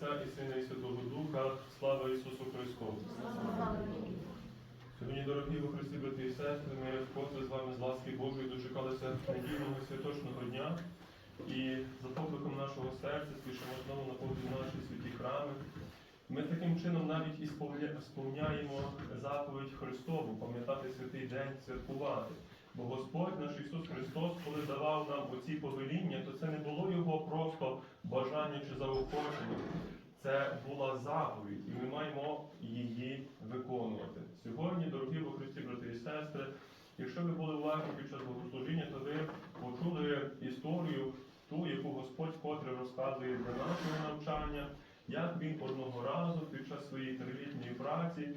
Отця і Сина і Святого Духа, слава Ісусу Христу! Сьогодні, дорогі у Христі, брати і сестри, ми вкотре з вами з ласки Божої дочекалися недільного святочного дня і за покликом нашого серця спішимо знову наповнити наші святі храми. Ми таким чином навіть і сповняємо заповідь Христову, пам'ятати святий день, святкувати. Бо Господь наш Ісус Христос, коли давав нам оці повеління, то це не було Його просто бажання чи заохочення. Це була заповідь, і ми маємо її виконувати. Сьогодні, дорогі во Христі, брати і сестри, якщо ви були уважні під час богослужіння, то ви почули історію, ту, яку Господь вкотре розказує для нашого навчання, як він одного разу під час своєї трилітньої праці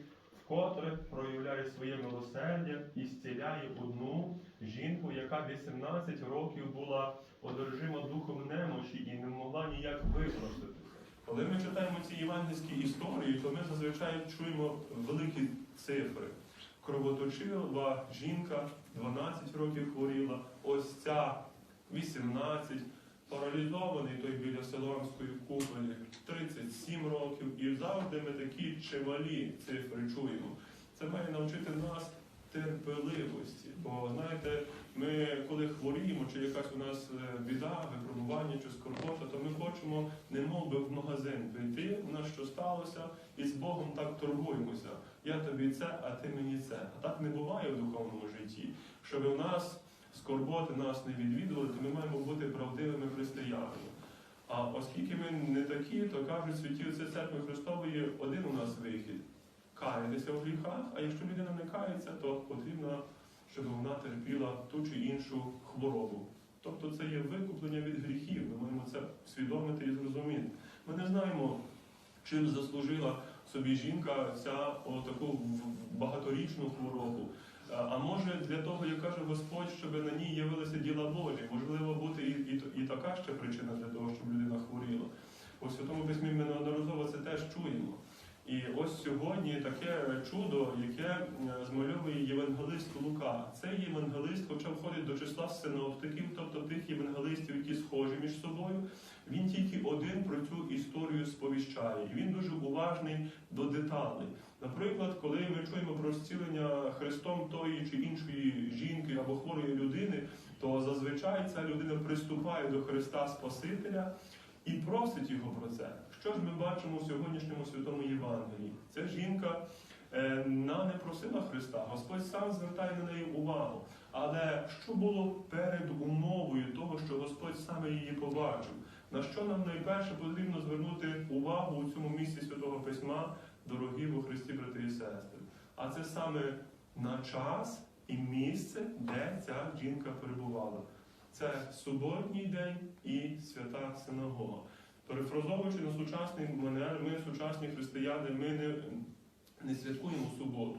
вкотре проявляє своє милосердя і зціляє одну жінку, яка 18 років була одержима духом немощі і не могла ніяк випроститися. Коли ми читаємо ці євангельські історії, то ми зазвичай чуємо великі цифри. Кровоточила жінка 12 років хворіла, ось ця 18, паралізований той біля Силомської куполі 37 років. І завжди ми такі чималі цифри чуємо. Це має навчити нас терпеливості. Бо знаєте, ми коли хворіємо, чи якась у нас е, біда, випробування чи скорбота, то ми хочемо, не мов би в магазин прийти, у нас що сталося, і з Богом так торгуємося. Я тобі це, а ти мені це. А так не буває в духовному житті. Щоб у нас скорботи нас не відвідували, то ми маємо бути правдивими християнами. А оскільки ми не такі, то кажуть святі отці церкви Христової один у нас вихід каятися в гріхах, а якщо людина не кається, то потрібно, щоб вона терпіла ту чи іншу хворобу. Тобто це є викуплення від гріхів. Ми маємо це усвідомити і зрозуміти. Ми не знаємо, чим заслужила собі жінка ця о, таку багаторічну хворобу. А- може для того, як каже Господь, щоб на ній явилися діла Божі. Можливо, бути і, і, і така ще причина для того, щоб людина хворіла. У Святому Письмі ми неодноразово це теж чуємо. І ось сьогодні таке чудо, яке е, змальовує євангелист Лука. Цей євангелист, хоча входить до числа синоптиків, тобто тих євангелистів, які схожі між собою, він тільки один про цю історію сповіщає. І він дуже уважний до деталей. Наприклад, коли чуємо про зцілення Христом тої чи іншої жінки або хворої людини, то зазвичай ця людина приступає до Христа Спасителя і просить його про це. Що ж ми бачимо в сьогоднішньому святому Євангелії? Ця жінка е, вона не просила Христа, Господь сам звертає на неї увагу. Але що було перед умовою того, що Господь саме її побачив? На що нам найперше потрібно звернути увагу у цьому місці Святого Письма, дорогі во Христі, брати і сестри? А це саме на час і місце, де ця жінка перебувала. Це суботній день і свята синагога. Перефразовуючи на сучасний манер, ми, сучасні християни, ми не, не святкуємо суботу,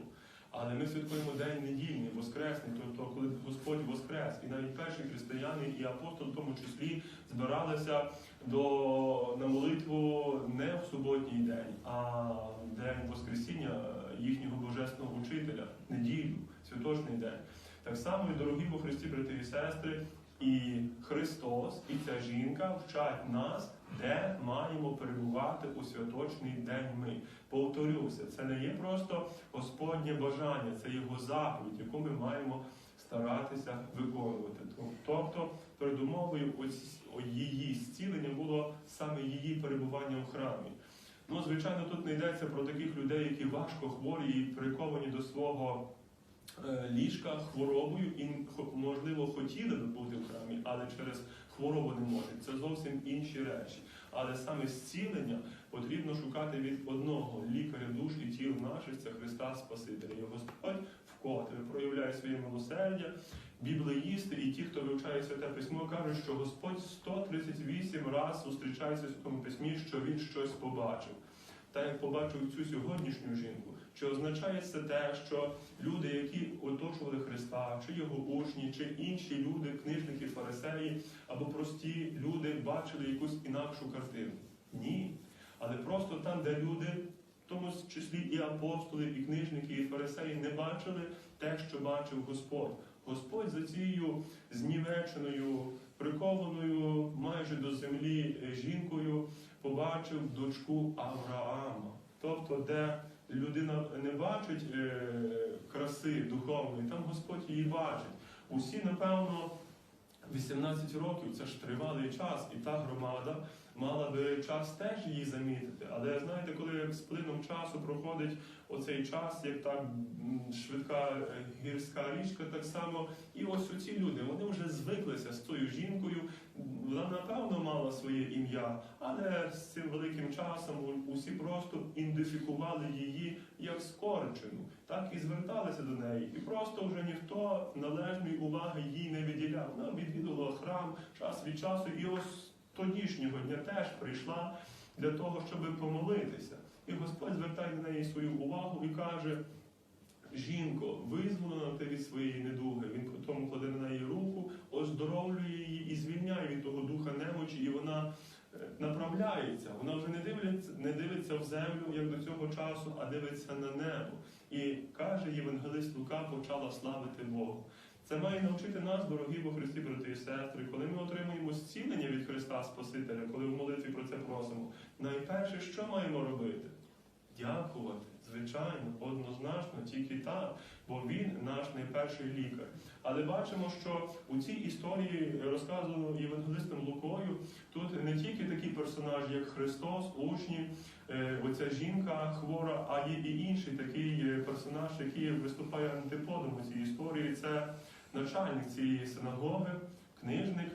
але ми святкуємо день недільний, воскресний, тобто коли Господь воскрес. І навіть перші християни і апостол в тому числі збиралися до, на молитву не в суботній день, а в день Воскресіння їхнього божественного учителя, неділю, святочний день. Так само, і дорогі во Христі, брати і сестри, і Христос, і ця жінка вчать нас, де маємо перебувати у святочний день ми. Повторюся, це не є просто Господнє бажання, це Його заповідь, яку ми маємо старатися виконувати. Тобто, передумовою її зцілення було саме її перебування в храмі. Ну, звичайно, тут не йдеться про таких людей, які важко хворі і приковані до свого е, ліжка хворобою і, можливо, хотіли би бути в храмі, але через хворобу не можуть. Це зовсім інші речі. Але саме зцілення потрібно шукати від одного лікаря душ і тіл наших, це Христа Спасителя. І Господь вкотре проявляє своє милосердя. Біблеїсти і ті, хто вивчає святе письмо, кажуть, що Господь 138 разів зустрічається в святому письмі, що він щось побачив. Та як побачив цю сьогоднішню жінку, чи означає це те, що люди, які оточували Христа, чи його учні, чи інші люди, книжники, фарисеї, або прості люди бачили якусь інакшу картину? Ні. Але просто там, де люди, в тому числі і апостоли, і книжники, і фарисеї, не бачили те, що бачив Господь. Господь за цією знівеченою, прикованою майже до землі е, жінкою побачив дочку Авраама. Тобто, де людина не бачить е, краси духовної, там Господь її бачить. Усі, напевно, 18 років це ж тривалий час, і та громада мала би час теж її замітити. Але знаєте, коли з плином часу проходить оцей час, як та м, швидка е, гірська річка, так само і ось оці люди вони вже звиклися з тою жінкою. Вона напевно мала своє ім'я, але з цим великим часом усі просто ідентифікували її як скорчену, так і зверталися до неї. І просто вже ніхто належної уваги їй не виділяв. Вона відвідувала храм час від часу, і ось тодішнього дня теж прийшла для того, щоб помолитися. І Господь звертає на неї свою увагу і каже: Жінко, визволена ти від своєї недуги. Він потім кладе на неї руку, оздоровлює її і звільняє від того духа немочі, і вона е, направляється. Вона вже не дивиться, не дивиться в землю, як до цього часу, а дивиться на небо. І каже Євангелист Лука, почала славити Богу. Це має навчити нас, дорогі во Христі, брати і сестри, коли ми отримуємо зцілення від Христа Спасителя, коли в молитві про це просимо. Найперше, що маємо робити? Дякувати, звичайно, однозначно, тільки так, бо він наш найперший лікар. Але бачимо, що у цій історії, розказано євангелистом Лукою, тут не тільки такі персонажі, як Христос, учні, е, оця жінка хвора, а є і інший такий е, персонаж, який виступає антиподом у цій історії. Це начальник цієї синагоги, книжник.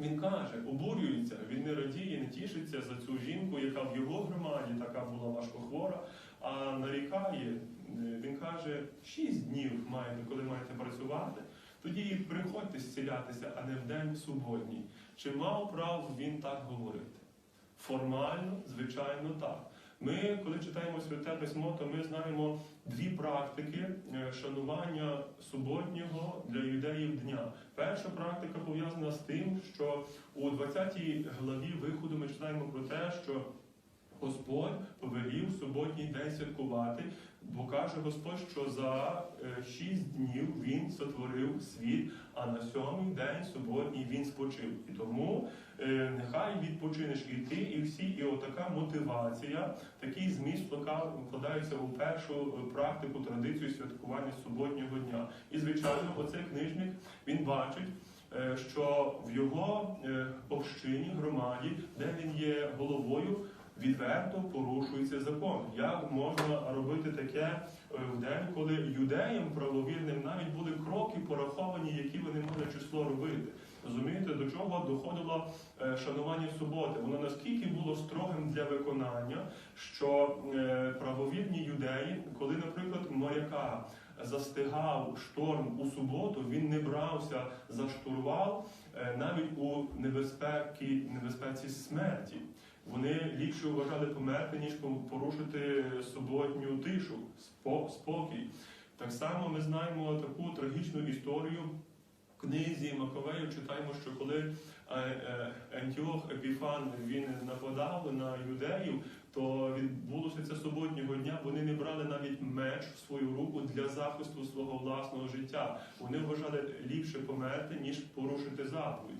Він каже, обурюється, він не радіє, не тішиться за цю жінку, яка в його громаді така була важкохвора, а нарікає. Він каже, шість днів маєте, коли маєте працювати, тоді приходьте зцілятися, а не в день суботній. Чи мав право він так говорити? Формально, звичайно, так. Ми, коли читаємо святе письмо, то ми знаємо дві практики е, шанування суботнього для юдеїв дня. Перша практика пов'язана з тим, що у 20 главі виходу ми читаємо про те, що Господь повелів суботній день святкувати, бо каже Господь, що за е, шість днів Він сотворив світ, а на сьомий день суботній він спочив. І тому е, нехай відпочинеш і ти, і всі, і отака мотивація, такий зміст вкла- вкладається у першу е, практику, традицію святкування суботнього дня. І звичайно, оцей книжник він бачить. Що в його общині, громаді, де він є головою, відверто порушується закон. Як можна робити таке е, в день, коли юдеям правовірним навіть були кроки пораховані, які вони могли число робити? Розумієте, до чого доходило е, шанування суботи? Воно наскільки було строгим для виконання, що е, правовірні юдеї, коли, наприклад, моряка застигав шторм у суботу, він не брався за штурвал навіть у небезпеці, небезпеці смерті. Вони ліпше вважали померти, ніж порушити суботню тишу, спокій. Так само ми знаємо таку трагічну історію в книзі Маковею. Читаємо, що коли е, е, Антіох Епіфан він нападав на юдеїв, то відбулося це суботнього дня. Вони не брали навіть меч в свою руку для захисту свого власного життя. Вони вважали ліпше померти, ніж порушити заповідь.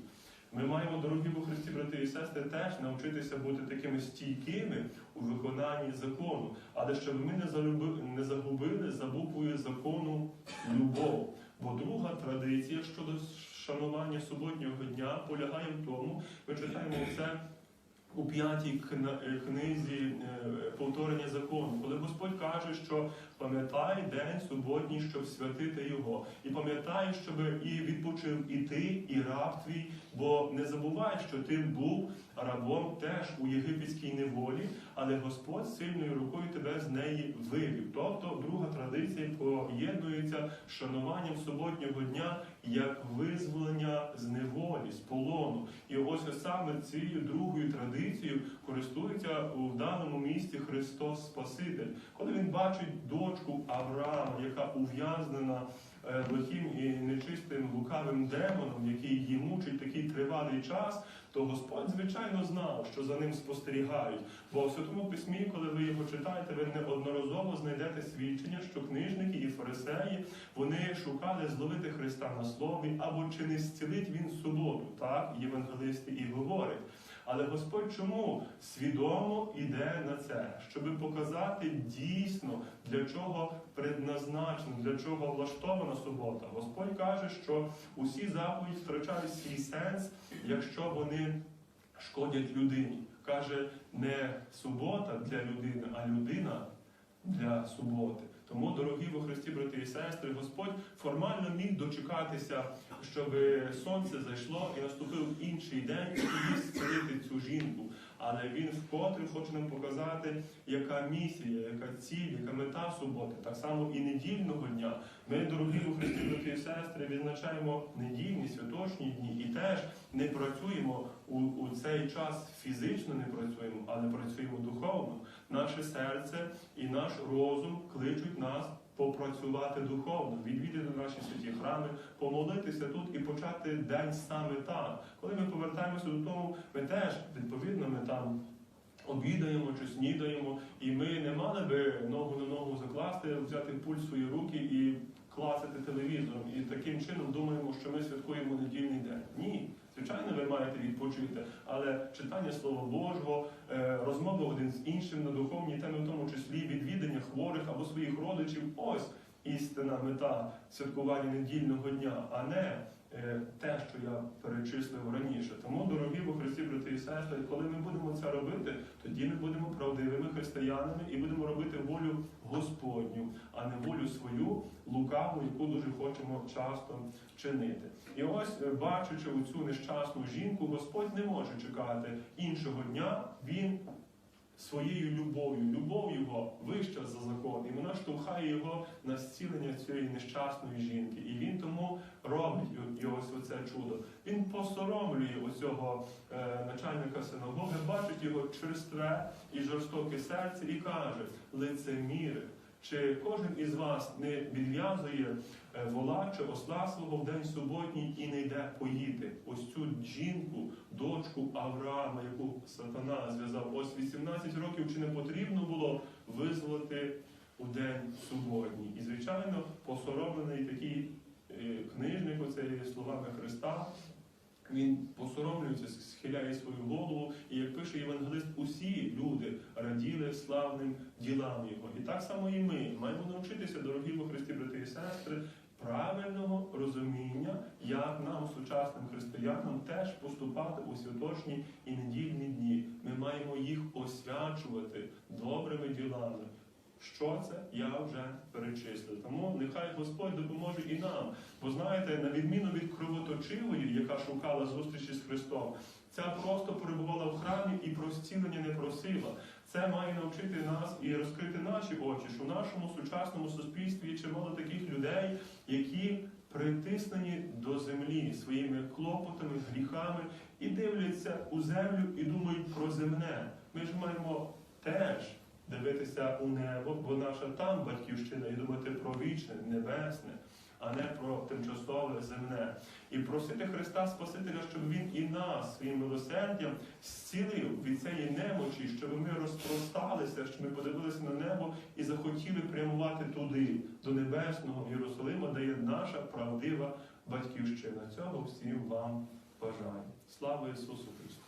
Ми маємо, дорогі у Христі, брати і сестри, теж навчитися бути такими стійкими у виконанні закону, але щоб ми не залюби- не загубили за буквою закону любов. Бо друга традиція щодо шанування суботнього дня полягає в тому, ми читаємо це у п'ятій книзі е, повторення закону, коли Господь каже, що пам'ятай день суботній, щоб святити його, і пам'ятай, щоб і відпочив і ти, і раб твій, бо не забувай, що ти був рабом теж у єгипетській неволі, але Господь сильною рукою тебе з неї вивів. Тобто друга традиція поєднується з шануванням суботнього дня як визволення з неволі, з полону. І ось саме цією другою традицією користується у даному місці Христос Спаситель, коли він бачить дочку Авраама, яка ув'язнена е, лихим і нечистим лукавим демоном, який її мучить такий тривалий час, то Господь, звичайно, знав, що за ним спостерігають. Бо в Святому Письмі, коли ви його читаєте, ви неодноразово знайдете свідчення, що книжники і фарисеї вони шукали зловити Христа на слові, або чи не зцілить він суботу, так євангелисти і говорять. Але Господь чому свідомо йде на це, щоб показати дійсно для чого предназначено, для чого влаштована субота. Господь каже, що усі заповіді втрачають свій сенс, якщо вони шкодять людині. Каже, не субота для людини, а людина для суботи. Тому, дорогі во Христі, брати і сестри, Господь формально міг дочекатися, щоб сонце зайшло і наступив інший день, і зцілити цю жінку. Але він вкотре хоче нам показати, яка місія, яка ціль, яка мета суботи, так само і недільного дня. Ми, дорогі у Христі, брати і сестри, відзначаємо недільні, святочні дні і теж не працюємо у, у цей час фізично не працюємо, але працюємо духовно. Наше серце і наш розум кличуть нас попрацювати духовно, відвідати наші святі храми, помолитися тут і почати день саме так. Коли ми повертаємося додому, ми теж відповідно ми там. Обідаємо чи снідаємо, і ми не мали би ногу на ногу закласти, взяти пульс свої руки і класити телевізором. І таким чином думаємо, що ми святкуємо недільний день. Ні, маєте відпочити, але читання Слова Божого, е, розмови один з іншим на духовні теми, в тому числі відвідання хворих або своїх родичів. Ось істина мета святкування недільного дня, а не те, що я перечислив раніше. Тому, дорогі во Христі, брати і сестри, коли ми будемо це робити, тоді ми будемо правдивими християнами і будемо робити волю Господню, а не волю свою лукаву, яку дуже хочемо часто чинити. І ось, е, бачачи цю нещасну жінку, Господь не може чекати іншого дня. Він своєю любов'ю, любов його вища за закон, і вона штовхає його на зцілення цієї нещасної жінки. І він тому робить ось оце чудо. Він посоромлює оцього е, начальника синагоги, бачить його черстве і жорстоке серце, і каже: лицеміре. Чи кожен із вас не відв'язує е, вола чи осла свого в день суботній і не йде поїти? Ось цю жінку, дочку Авраама, яку сатана зв'язав, ось 18 років, чи не потрібно було визволити у день суботній? І, звичайно, посоромлений такий е, книжник, оцеї словами Христа. Він посоромлюється, схиляє свою голову, і як пише євангелист, усі люди раділи славним ділам його. І так само і ми маємо навчитися, дорогі во Христі, брати і сестри, правильного розуміння, як нам, сучасним християнам, теж поступати у святочні і недільні дні. Ми маємо їх освячувати добрими ділами. Що це я вже перечислив. Тому нехай Господь допоможе і нам. Бо знаєте, на відміну від кровоточивої, яка шукала зустрічі з Христом, ця просто перебувала в храмі і про зцілення не просила. Це має навчити нас і розкрити наші очі, що в нашому сучасному суспільстві є чимало таких людей, які притиснені до землі своїми клопотами, гріхами і дивляться у землю і думають про земне. Ми ж маємо теж дивитися у небо, бо наша там батьківщина, і думати про вічне, небесне, а не про тимчасове земне. І просити Христа Спасителя, щоб Він і нас своїм милосердям зцілив від цієї немочі, щоб ми розпросталися, щоб ми подивилися на небо і захотіли прямувати туди, до небесного Єрусалима, де є наша правдива батьківщина. Цього всім вам бажаю. Слава Ісусу Христу!